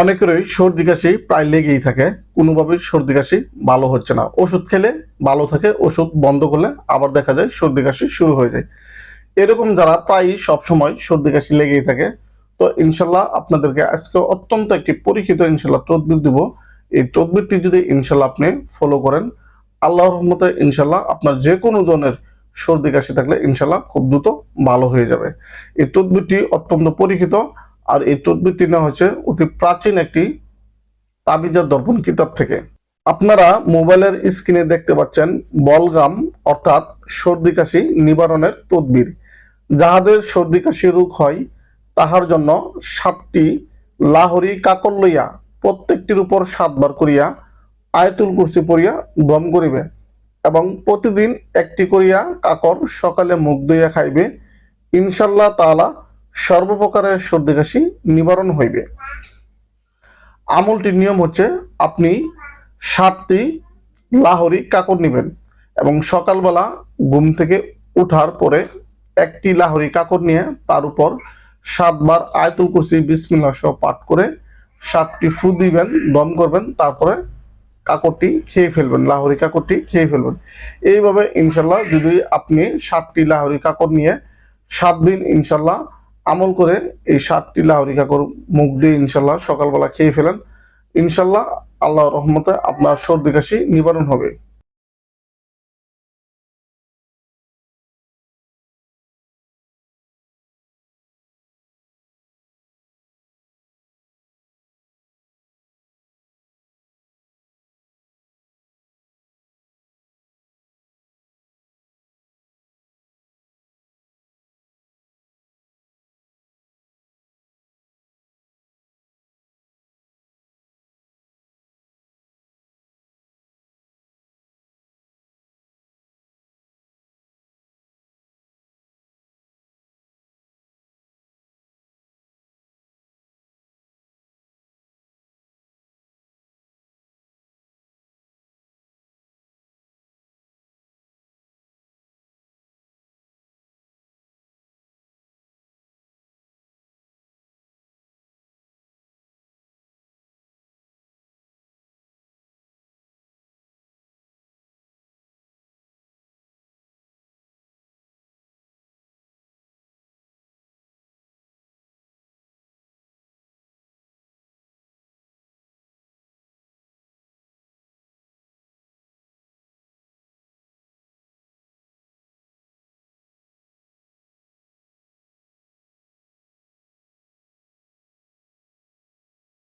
অনেকেরই সর্দি কাশি প্রায় লেগেই থাকে। কোনোভাবেই সর্দি কাশি ভালো হচ্ছে না। ওষুধ খেলে ভালো থাকে, ওষুধ বন্ধ করলে আবার দেখা যায় সর্দি কাশি শুরু হয়ে যায়। এরকম যারা প্রায়ই সবসময় সর্দি কাশি লেগেই থাকে, তো ইনশাল্লাহ আপনাদেরকে আজকে অত্যন্ত একটি পরীক্ষিত ইনশাল্লাহ তদবির দিব। এই তদবিরটি যদি ইনশাল্লাহ আপনি ফলো করেন আল্লাহ রহমতে ইনশাল্লাহ আপনার যে কোনো ধরনের সর্দি কাশি থাকলে ইনশাল্লাহ খুব দ্রুত ভালো হয়ে যাবে। এই তদবিরটি অত্যন্ত পরীক্ষিত। আর এই তদবিরটি নেওয়া হয়েছে অতি প্রাচীন একটি তাবিজার দর্পণ কিতাব থেকে। আপনারা মোবাইলের স্ক্রিনে দেখতে পাচ্ছেন বলগাম, অর্থাৎ সর্দি কাশি নিবারণের তদবির। যাহাদের সর্দি কাশি রোগ হয়, তাহার জন্য সাতটি লাহরি কাকর লইয়া প্রত্যেকটির উপর সাতবার করিয়া আয়তুল কুরসি পড়িয়া দম করিবে এবং প্রতিদিন একটি করিয়া কাকর সকালে মুখ ধুইয়া খাইবে। ইনশাল্লাহ তাআলা সর্বপ্রকারের সর্দি কাশি নিবারণ হইবে। আমলটির নিয়ম হচ্ছে আপনি সাতটি লাহরি কাকড় নেবেন এবং সকালবেলা ঘুম থেকে উঠার পরে একটি লাহরি কাকড় নিয়ে তার উপর সাতবার আয়তুল কুরসি বিসমিল্লাহ সহ পাঠ করে সাতটি ফু দিবেন, দম করবেন, তারপরে কাকড়টি খেয়ে ফেলবেন, লাহরি কাকড়টি খেয়ে ফেলবেন। এইভাবে ইনশাল্লাহ যদি আপনি সাতটি লাহরি কাকড় নিয়ে সাত দিন ইনশাল্লাহ আমল করে এই সাতটি লাহরি কাকড় মুখ দিয়ে ইনশাল্লাহ সকালবেলা খেয়ে ফেলেন। ইনশাল্লাহ আল্লাহ রহমতে আপনার সর্দি কাশি নিবারণ হবে।